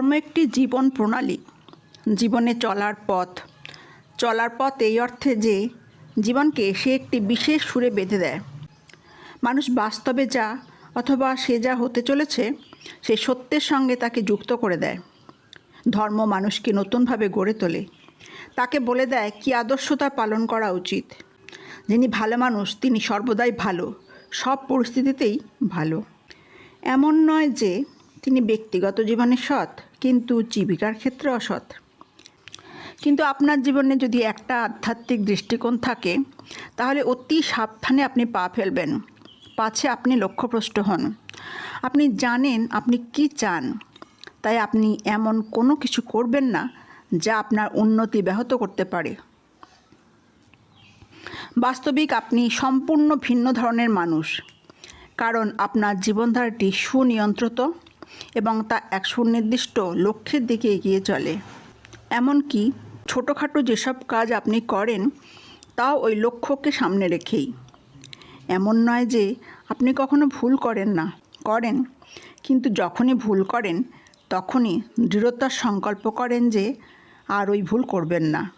ধর্ম একটি জীবন প্রণালী। জীবনে চলার পথ। চলার পথ এই অর্থে যে, জীবনকে সে একটি বিশেষ সুরে বেঁধে দেয়। মানুষ বাস্তবে যা অথবা সে যা হতে চলেছে সেই সত্যের সঙ্গে তাকে যুক্ত করে দেয়। ধর্ম মানুষকে নতুনভাবে গড়ে তোলে। তাকে বলে দেয়, কী আদর্শ তার পালন করা উচিত? যিনি ভালো মানুষ, তিনি সর্বদাই ভালো। সব পরিস্থিতিতেই ভালো। এমন নয় যে তিনি ব্যক্তিগত জীবনে সৎ, কিন্তু জীবিকার ক্ষেত্রে অসৎ। কিন্তু আপনার জীবনে যদি একটা আধ্যাত্মিক দৃষ্টিকোণ থাকে, তাহলে অতি সাবধানে আপনি পা ফেলবেন। পাছে আপনি লক্ষ্যভ্রষ্ট হন। আপনি জানেন আপনি কি চান। তাই আপনি এমন কোনো কিছু করবেন না, যা আপনার উন্নতি ব্যাহত করতে পারে। বাস্তবিক আপনি সম্পূর্ণ ভিন্ন ধরনের মানুষ, কারণ আপনার জীবনধারাটি সুনিয়ন্ত্রিত এবং তা এক সুনির্দিষ্ট লক্ষ্যের দিকে এগিয়ে চলে। এমনকি ছোটোখাটো যেসব কাজ আপনি করেন তাও ওই লক্ষ্যকে সামনে রেখেই। এমন নয় যে আপনি কখনো ভুল করেন না, করেন। কিন্তু যখনই ভুল করেন, তখনই দৃঢ়তার সংকল্প করেন যে আর ওই ভুল করবেন না।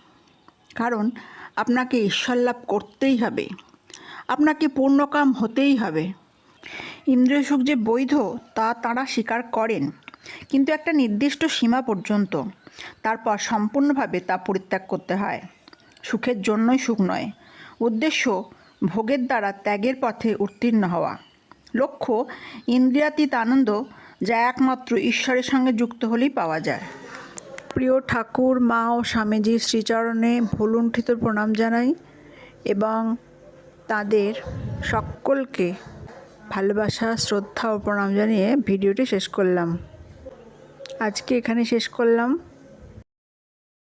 কারণ আপনাকে ঈশ্বর লাভ করতেই হবে। আপনাকে পূর্ণকাম হতেই হবে। ইন্দ্রিয় সুখ যে বৈধ, তা তারা স্বীকার করেন। কিন্তু একটা নির্দিষ্ট সীমা পর্যন্ত তারপর সম্পূর্ণভাবে তা পরিত্যাগ করতে হয়। সুখের জন্যই সুখ নয়। উদ্দেশ্য, ভোগের দ্বারা ত্যাগের পথে উত্তীর্ণ হওয়া। লক্ষ্য ইন্দ্রিয়াতীত আনন্দ যা একমাত্র ঈশ্বরের সঙ্গে যুক্ত হলেই পাওয়া যায়। প্রিয় ঠাকুর, মা ও স্বামীজির শ্রীচরণে ভুলুণ্ঠিত প্রণাম জানাই এবং তাদের সকলকে ভালোবাসা শ্রদ্ধা ও প্রণাম জানিয়ে ভিডিওটি শেষ করলাম। আজকে এখানে শেষ করলাম।